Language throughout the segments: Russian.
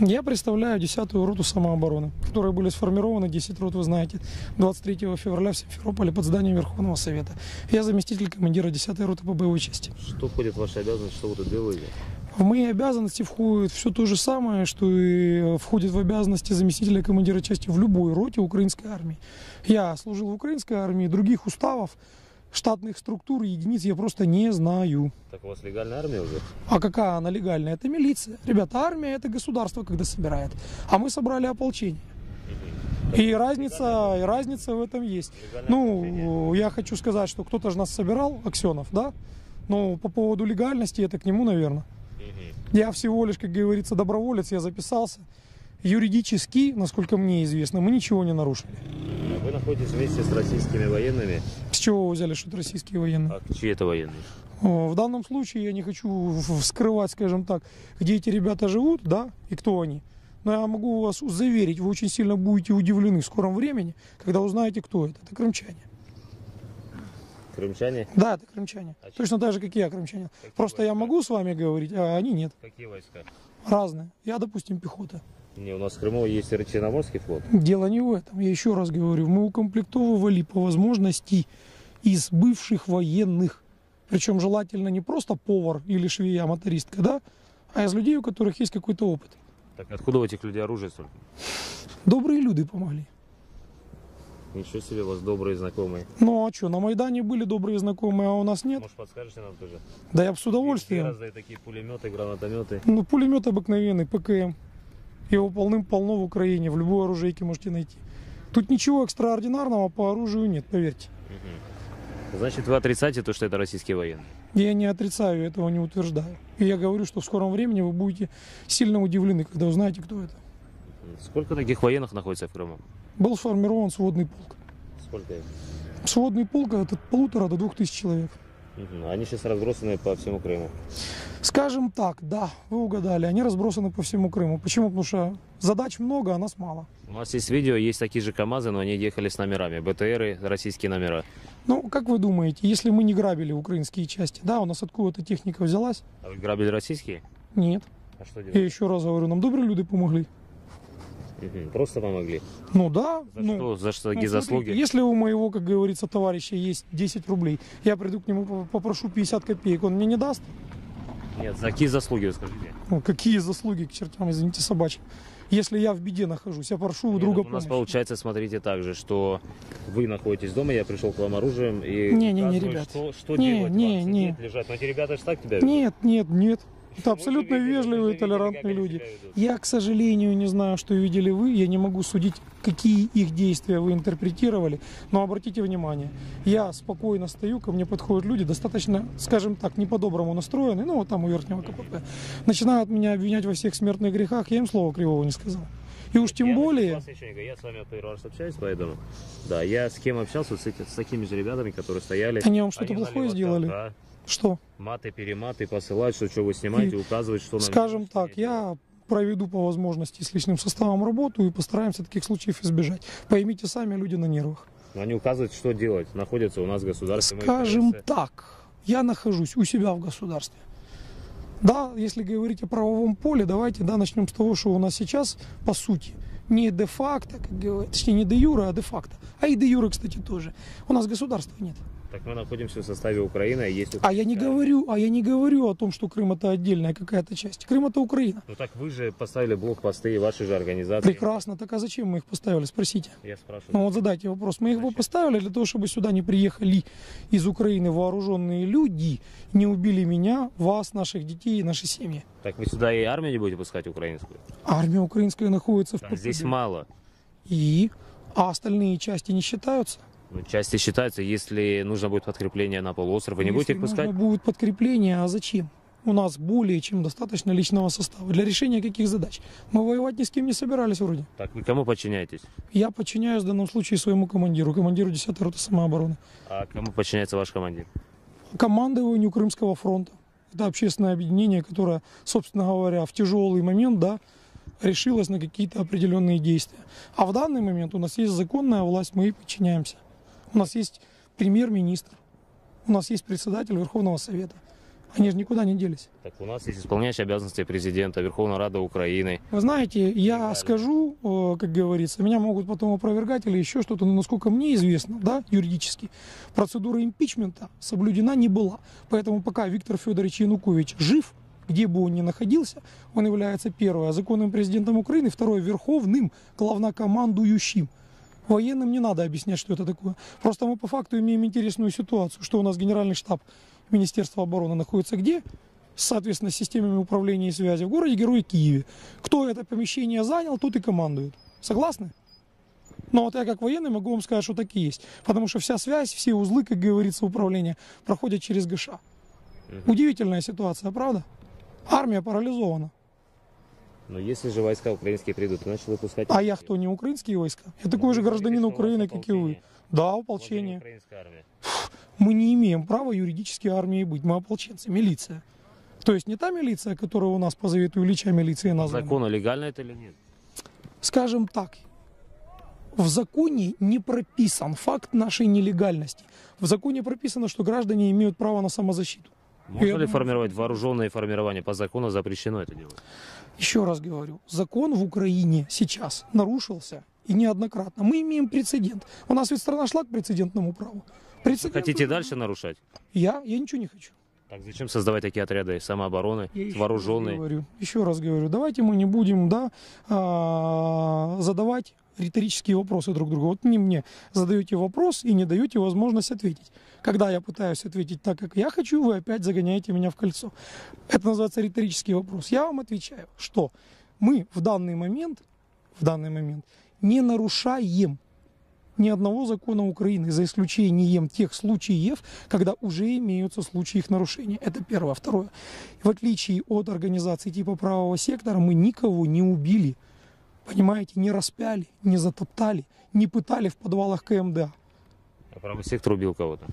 Я представляю 10-ю роту самообороны, которые были сформированы, 10 рот, вы знаете, 23 февраля в Симферополе под зданием Верховного Совета. Я заместитель командира 10-й роты по боевой части. Что входит в ваши обязанности, что вы тут делаете? В мои обязанности входит все то же самое, что и входит в обязанности заместителя командира части в любой роте украинской армии. Я служил в украинской армии, других уставов, штатных структур и единиц я просто не знаю. Так у вас легальная армия уже? А какая она легальная? Это милиция. Ребята, армия это государство, когда собирает. А мы собрали ополчение. И разница, и разница в этом есть. Ну, я хочу сказать, что кто-то же нас собирал, Аксенов, да? Но по поводу легальности, это к нему, наверное. Я всего лишь, как говорится, доброволец, я записался. Юридически, насколько мне известно, мы ничего не нарушили. Вы находитесь вместе с российскими военными. С чего вы взяли, что это российские военные? А чьи это военные? В данном случае я не хочу вскрывать, скажем так, где эти ребята живут, да, и кто они. Но я могу вас заверить, вы очень сильно будете удивлены в скором времени, когда узнаете, кто это. Это крымчане. Крымчане? Да, это крымчане. А? Точно так же, как и я, крымчане. Какие Просто я войска? могу с вами говорить, а они нет. Какие войска? Разные. Я, допустим, пехота. Не, у нас в Крыму есть и Черноморский флот. Дело не в этом. Я еще раз говорю, мы укомплектовывали по возможности из бывших военных. Причем желательно не просто повар или швея, мотористка, да, а из людей, у которых есть какой-то опыт. Так откуда у этих людей оружие столько? Добрые люди помогли. Ничего себе, у вас добрые знакомые. Ну а что, на Майдане были добрые знакомые, а у нас нет? Может, подскажете нам тоже? Да я бы с удовольствием. раздают такие пулеметы, гранатометы? Ну, пулемет обыкновенный, ПКМ. Его полным-полно в Украине, в любой оружейке можете найти. Тут ничего экстраординарного по оружию нет, поверьте. Значит, вы отрицаете то, что это российские военные? Я не отрицаю, этого не утверждаю. И я говорю, что в скором времени вы будете сильно удивлены, когда узнаете, кто это. Сколько таких военных находится в Крыму? Был сформирован сводный полк. Сколько их? Сводный полк это от полутора до двух тысяч человек. Они сейчас разбросаны по всему Крыму. Скажем так, да, вы угадали, они разбросаны по всему Крыму. Почему? Потому что задач много, а нас мало. У нас есть видео, есть такие же КАМАЗы, но они ехали с номерами. БТРы, российские номера. Ну, как вы думаете, если мы не грабили украинские части, да, у нас откуда-то техника взялась? А вы грабили российские? Нет. А что Я делали? еще раз говорю, нам добрые люди помогли. Просто помогли. Ну да. За ну, что? За что? ну, Какие заслуги? смотрите, если у моего, как говорится, товарища есть 10 рублей, я приду к нему, по- попрошу 50 копеек, он мне не даст? Нет, за какие заслуги вы скажите? Ну, какие заслуги к чертям, извините, собачьим. Если я в беде нахожусь, я прошу у Нет, друга у нас помощи. получается, смотрите, так же, что вы находитесь дома, я пришел к вам оружием и Не-не-не, ребят. что, что Не, делать не, вам, не. сидеть, лежать. Но эти ребята же так тебя ведут. Нет, нет, нет. Это абсолютно вежливые, толерантные люди. Я, к сожалению, не знаю, что видели вы. Я не могу судить, какие их действия вы интерпретировали. Но обратите внимание, я спокойно стою, ко мне подходят люди, достаточно, скажем так, не по-доброму настроенные, ну вот там у верхнего КПП. Начинают меня обвинять во всех смертных грехах, я им слова кривого не сказал. И уж тем Я более... вас ничего не говорю. Я с вами первый раз общаюсь, поэтому... Да, я с кем общался, с, эти- с такими же ребятами, которые стояли. Они вам что-то плохое сделали? Да, Что? маты, перематы, посылать, что, что вы снимаете, И, указывать, что Скажем так, я проведу по возможности с личным составом работу и постараемся таких случаев избежать. Поймите сами, люди на нервах. Но Они указывают, что делать. Находятся у нас государственные Скажем интересы. так, я нахожусь у себя в государстве. Да, если говорить о правовом поле, давайте да, начнем с того, что у нас сейчас, по сути, не де-факто, как говорят, точнее не де-юра, а де-факто. А и де-юра, кстати, тоже. У нас государства нет. Так мы находимся в составе Украины, а есть А я не говорю, а я не говорю о том, что Крым это отдельная какая-то часть. Крым это Украина. Ну так вы же поставили блокпосты и ваши же организации. Прекрасно. Так а зачем мы их поставили? Спросите. Я спрашиваю. Ну вот задайте вопрос. Мы его Зачем? поставили для того, чтобы сюда не приехали из Украины вооруженные люди, не убили меня, вас, наших детей и наши семьи. Так вы сюда и армию не будете пускать украинскую? Армия украинская находится в Так, здесь мало. И? А остальные части не считаются? Части считаются, если нужно будет подкрепление на полуостров, вы не Если будете их пускать? нужно будет подкрепление, а зачем? У нас более чем достаточно личного состава. Для решения каких задач? Мы воевать ни с кем не собирались вроде. Так вы кому подчиняетесь? Я подчиняюсь в данном случае своему командиру, командиру 10-й роты самообороны. А кому подчиняется ваш командир? командованию Крымского фронта. Это общественное объединение, которое, собственно говоря, в тяжелый момент, да, решилось на какие-то определенные действия. А в данный момент у нас есть законная власть, мы ей подчиняемся. У нас есть премьер-министр, у нас есть председатель Верховного Совета. Они же никуда не делись. Так у нас есть исполняющий обязанности президента, Верховная Рада Украины. Вы знаете, я скажу, э, как говорится, меня могут потом опровергать или еще что-то, но насколько мне известно, да, юридически, процедура импичмента соблюдена не была. Поэтому пока Виктор Федорович Янукович жив, где бы он ни находился, он является, первое, законным президентом Украины, второе, верховным главнокомандующим. Военным не надо объяснять, что это такое. Просто мы по факту имеем интересную ситуацию, что у нас генеральный штаб Министерства обороны находится где? Соответственно, с системами управления и связи в городе Герой Киеве. Кто это помещение занял, тот и командует. Согласны? Но вот я как военный могу вам сказать, что так и есть. Потому что вся связь, все узлы, как говорится, управления проходят через ГШ. Удивительная ситуация, правда? Армия парализована. Но если же войска украинские придут, значит выпускать... А я кто, не украинские войска? Я такой же гражданин Украины, как и вы. Да, ополчение. Украинская армия. Мы не имеем права юридически армией быть. Мы ополченцы, милиция. То есть не та милиция, которая у нас по завету Ильича милиции названа. закону легально это или нет? Скажем так, в законе не прописан факт нашей нелегальности. В законе прописано, что граждане имеют право на самозащиту. Можно ли формировать вооруженные формирования? По закону запрещено это делать. Еще раз говорю, закон в Украине сейчас нарушился и неоднократно. Мы имеем прецедент. У нас ведь страна шла к прецедентному праву. Прецедент Хотите дальше нарушать? Я? Я ничего не хочу. Так зачем создавать такие отряды самообороны, Я еще раз вооруженные? говорю, еще раз говорю, давайте мы не будем да, а, задавать риторические вопросы друг другу. Вот не мне задаете вопрос и не даете возможность ответить. Когда я пытаюсь ответить так, как я хочу, вы опять загоняете меня в кольцо. Это называется риторический вопрос. Я вам отвечаю, что мы в данный момент, в данный момент не нарушаем ни одного закона Украины, за исключением тех случаев, когда уже имеются случаи их нарушения. Это первое. Второе. В отличие от организаций типа правого сектора, мы никого не убили, понимаете, не распяли, не затоптали, не пытали в подвалах КМДА. Правый сектор убил кого-то.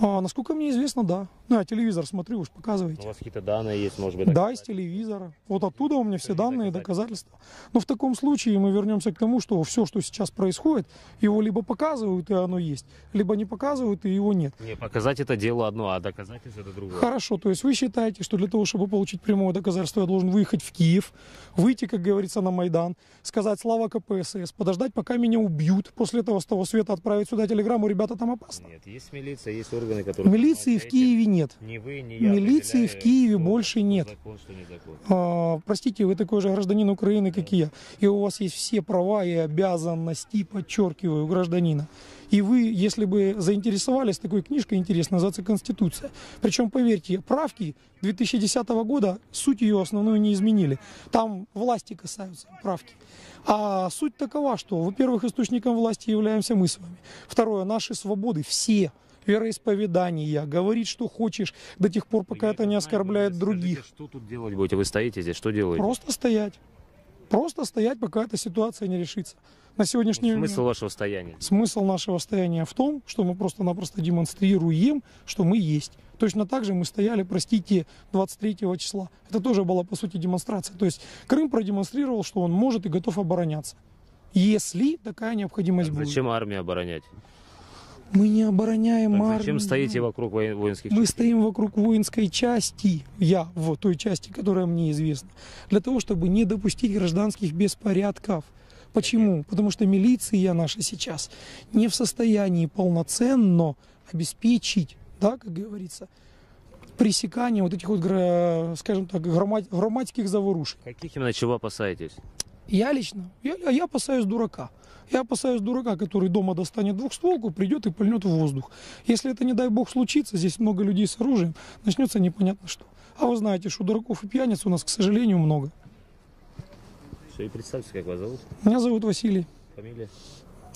А, насколько мне известно, да. Ну, я телевизор смотрю, уж У показываете. вас какие-то данные есть, может быть? Да, из телевизора. Вот оттуда у меня все данные доказательства. Но в таком случае мы вернемся к тому, что все, что сейчас происходит, его либо показывают, и оно есть, либо не показывают, и его нет. Не, показать это дело одно, а доказательство это другое. Хорошо, то есть вы считаете, что для того, чтобы получить прямое доказательство, я должен выехать в Киев, выйти, как говорится, на Майдан, сказать слава КПСС, подождать, пока меня убьют, после этого с того света отправить сюда телеграмму, ребята, там опасно. Нет, есть милиция, есть органы, которые... Милиции в. Киеве нет. Ни вы, ни я Милиции в Киеве больше нет. закон, что не закон. А, простите, вы такой же гражданин Украины, как и я. И у вас есть все права и обязанности, подчеркиваю, гражданина. И вы, если бы заинтересовались такой книжкой, интересно, называется «Конституция». Причем, поверьте, правки 2010 года, суть ее основную не изменили. Там власти касаются правки. А суть такова, что, во-первых, источником власти являемся мы с вами. Второе, наши свободы, все, вероисповедания, говорить, что хочешь, до тех пор, пока Я это не оскорбляет других. скажите, Что тут делать будете? Вы стоите здесь, что делаете? Просто стоять. Просто стоять, пока эта ситуация не решится. На сегодняшний Ну, Смысл вашего стояния? смысл нашего стояния в том, что мы просто-напросто демонстрируем, что мы есть. Точно так же мы стояли, простите, 23 числа. Это тоже была, по сути, демонстрация. То есть Крым продемонстрировал, что он может и готов обороняться. Если такая необходимость Так будет. Зачем армию оборонять? Мы не обороняем Так армию. зачем стоите вокруг воен- воинских Мы стоим вокруг воинской части, я в той части, которая мне известна, для того, чтобы не допустить гражданских беспорядков. Почему? Потому что милиция наша сейчас не в состоянии полноценно обеспечить, да, как говорится, пресекание вот этих вот, скажем так, грома- громадских заворушек. Каких именно чего опасаетесь? Я лично, я, я опасаюсь дурака. Я опасаюсь дурака, который дома достанет двухстволку, придет и пальнет в воздух. Если это, не дай бог, случится, здесь много людей с оружием, начнется непонятно что. А вы знаете, что дураков и пьяниц у нас, к сожалению, много. Все, и представьте, как вас зовут, Меня зовут Василий. фамилия.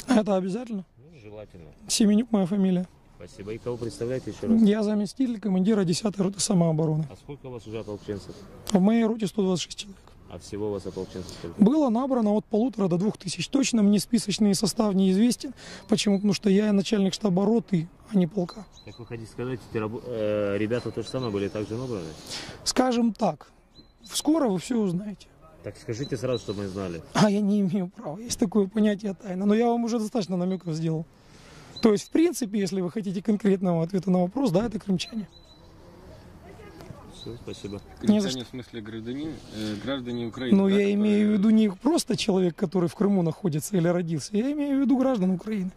Это обязательно. Ну, желательно. Семенюк моя фамилия. Спасибо. И кого представляете еще раз? Я заместитель командира 10-й роты самообороны. А сколько у вас уже ополченцев? В моей роте 126 человек. А всего у вас ополченцев сколько? Было набрано от полутора до двух тысяч. Точно мне списочный состав неизвестен. Почему? Потому что я начальник штаба роты, а не полка. Как вы хотите сказать, э, ребята то же самое были также набраны? Скажем так, скоро вы все узнаете. Так скажите сразу, чтобы мы знали. А я не имею права. Есть такое понятие тайна. Но я вам уже достаточно намеков сделал. То есть, в принципе, если вы хотите конкретного ответа на вопрос, да, это крымчане. Все, спасибо. Не за Крымчане, в смысле граждане, э, граждане Украины. Но да, Ну, я имею в которые- виду не просто человек, который в Крыму находится или родился, я имею в виду граждан Украины.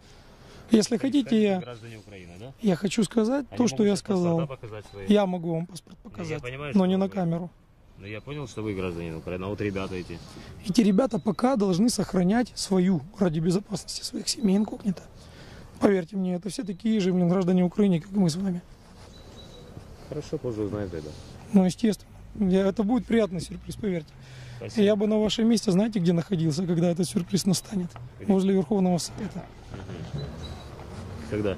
Если хотите, я, Граждане Украины, да? я хочу сказать Они то, что могут я сейчас паспорта сказал. показать свои. Я могу вам паспорт показать, понимаю, но что не вы на камеру. Ну, я понял, что вы гражданин Украины, а вот ребята эти. Эти ребята пока должны сохранять свою, ради безопасности своих семей инкогнито. Поверьте мне, это все такие же, блин, граждане Украины, как и мы с вами. Хорошо, позже узнаем тогда. Ну, естественно. Это будет приятный сюрприз, поверьте. Спасибо. Я бы на вашем месте, знаете, где находился, когда этот сюрприз настанет? Возле Верховного Совета. Когда?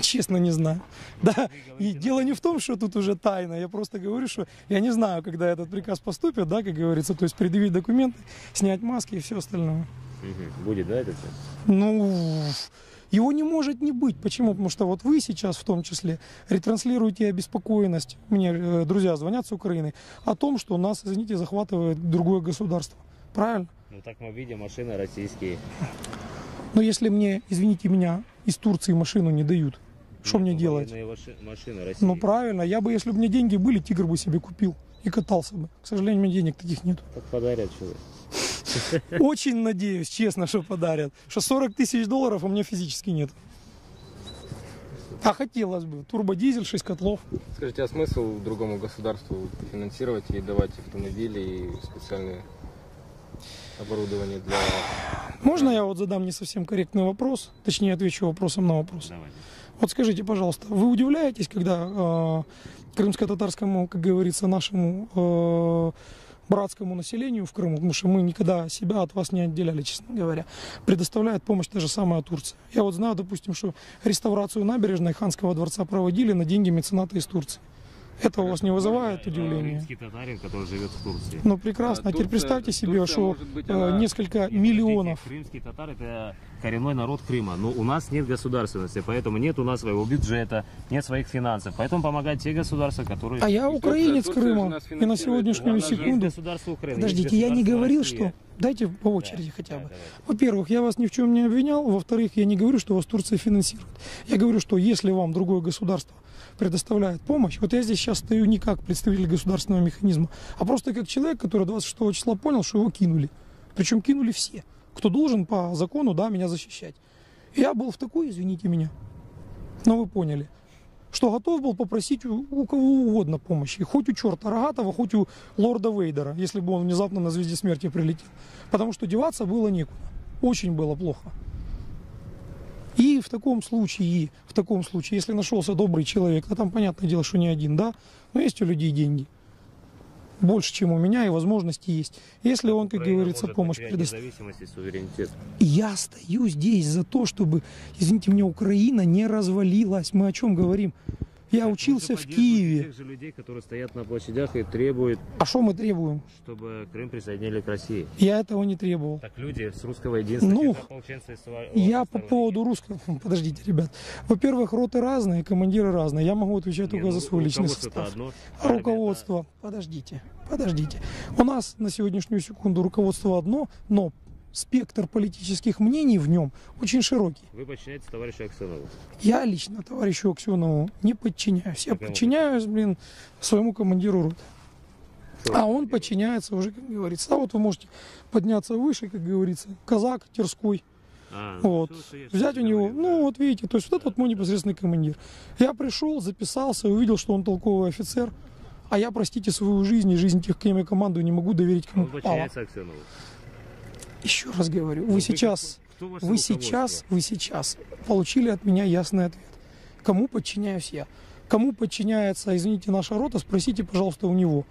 Честно, не знаю. Да, и дело не в том, что тут уже тайна. Я просто говорю, что я не знаю, когда этот приказ поступит, да, как говорится, то есть предъявить документы, снять маски и все остальное. Будет, да, это все? Ну, его не может не быть. Почему? Потому что вот вы сейчас в том числе ретранслируете обеспокоенность, мне э, друзья звонят с Украины, о том, что нас, извините, захватывает другое государство. Правильно? Ну так мы видим машины российские. Но если мне, извините меня, из Турции машину не дают, что Ну, мне это делать? машины России. Ну правильно, я бы, если бы мне деньги были, тигр бы себе купил и катался бы. К сожалению, у меня денег таких нет. Так подарят что Очень надеюсь, честно, что подарят. Что 40 тысяч долларов у меня физически нет. А хотелось бы. Турбодизель, 6 котлов. Скажите, а смысл другому государству финансировать и давать автомобили и специальное оборудование для... Можно я вот задам не совсем корректный вопрос? Точнее, отвечу вопросом на вопрос. Давайте. Вот скажите, пожалуйста, вы удивляетесь, когда э, крымско-татарскому, как говорится, нашему э, братскому населению в Крыму, потому что мы никогда себя от вас не отделяли, честно говоря, предоставляет помощь та же самая Турция. Я вот знаю, допустим, что реставрацию набережной Ханского дворца проводили на деньги мецената из Турции. Это у вас не вызывает удивления? Римский татарин, который живет в Турции. Ну прекрасно. А теперь Турция- представьте себе, Турция, что быть, э, она- несколько Нет, миллионов Крымский татар это коренной народ Крыма. Но у нас нет государственности, поэтому нет у нас своего бюджета, нет своих финансов. Поэтому помогают те государства, которые... А я Турция- украинец Турция Крыма. И на сегодняшнюю Она же- Есть секунду... Украины. есть Подождите, я не говорил, Россия. что... Дайте по очереди Да, хотя бы. да, давай. Во-первых, я вас ни в чем не обвинял. Во-вторых, я не говорю, что вас Турция финансирует. Я говорю, что если вам другое государство предоставляет помощь, вот я здесь сейчас стою не как представитель государственного механизма, а просто как человек, который 26 числа понял, что его кинули. Причем кинули все, кто должен по закону да, меня защищать. И я был в такой, извините меня, но вы поняли, что готов был попросить у, у кого угодно помощи. Хоть у черта Рогатого, хоть у лорда Вейдера, если бы он внезапно на звезде смерти прилетел. Потому что деваться было некуда. Очень было плохо. И в таком случае, в таком случае, если нашелся добрый человек, а там понятное дело, что не один, да, но есть у людей деньги. Больше, чем у меня, и возможности есть. Если он, как Украина говорится, помощь предоставит. Я стою здесь за то, чтобы, извините меня, Украина не развалилась. Мы о чем говорим? Я учился в Киеве. Тех же людей, которые стоят на площадях и требуют, А что мы требуем? чтобы Крым присоединили к России. Я этого не требовал. Так люди с русского единства, Ну, Я по поводу русского... Подождите, ребят. Во-первых, роты разные, командиры разные. Я могу отвечать только ну, за свой личный состав. а руководство, подождите, подождите. У нас на сегодняшнюю секунду руководство одно, но спектр политических мнений в нем очень широкий. Вы подчиняетесь товарищу Аксенову. Я лично товарищу Аксенову не подчиняюсь. Я подчиняюсь, блин, своему командиру роты. А он подчиняется уже, как говорится. А вот вы можете подняться выше, как говорится, казак Терской. А, ну, Вот. я Взять у него, говорил, ну вот видите, то есть вот этот вот мой непосредственный командир. Я пришел, записался, увидел, что он толковый офицер, а я, простите, свою жизнь и жизнь тех, кем я командую, не могу доверить кому Он попало. Еще раз говорю, Ну, вы сейчас, кто ваше вы сейчас, вы сейчас получили от меня ясный ответ. Кому подчиняюсь я? Кому подчиняется, извините, наша рота, спросите, пожалуйста, у него.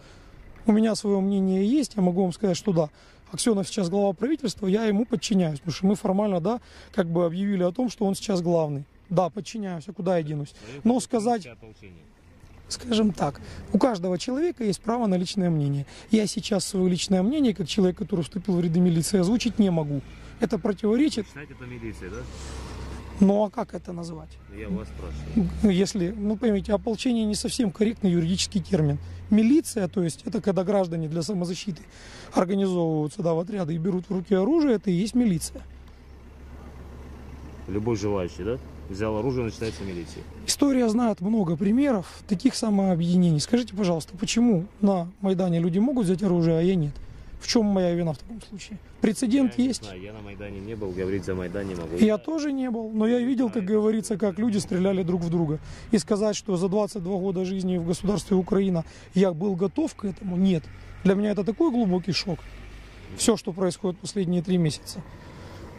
У меня свое мнение есть, я могу вам сказать, что да, Аксенов сейчас глава правительства, я ему подчиняюсь, потому что мы формально, да, как бы объявили о том, что он сейчас главный. Да, подчиняюсь, а куда я денусь? Но сказать. Скажем так, у каждого человека есть право на личное мнение. Я сейчас свое личное мнение, как человек, который вступил в ряды милиции, озвучить не могу. Это противоречит, Считать это милицией, да? ну а как это назвать? Я вас спрашиваю. Если, ну поймите, ополчение не совсем корректный юридический термин. Милиция, то есть это когда граждане для самозащиты организовываются да, в отряды и берут в руки оружие, это и есть милиция. Любой желающий, да? Взял оружие, начинается милиция. История знает много примеров таких самообъединений. Скажите, пожалуйста, почему на Майдане люди могут взять оружие, а я нет? В чем моя вина в таком случае? Прецедент я есть. Знаю, я на Майдане не был, говорить за Майдан не могу. Я тоже не был, но я видел, как говорится, как люди стреляли друг в друга. И сказать, что за 22 года жизни в государстве Украина я был готов к этому, нет. Для меня это такой глубокий шок. Все, что происходит последние три месяца.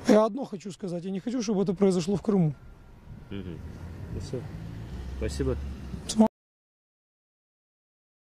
Я одно хочу сказать, я не хочу, чтобы это произошло в Крыму. Мгм. Ну всё. Спасибо.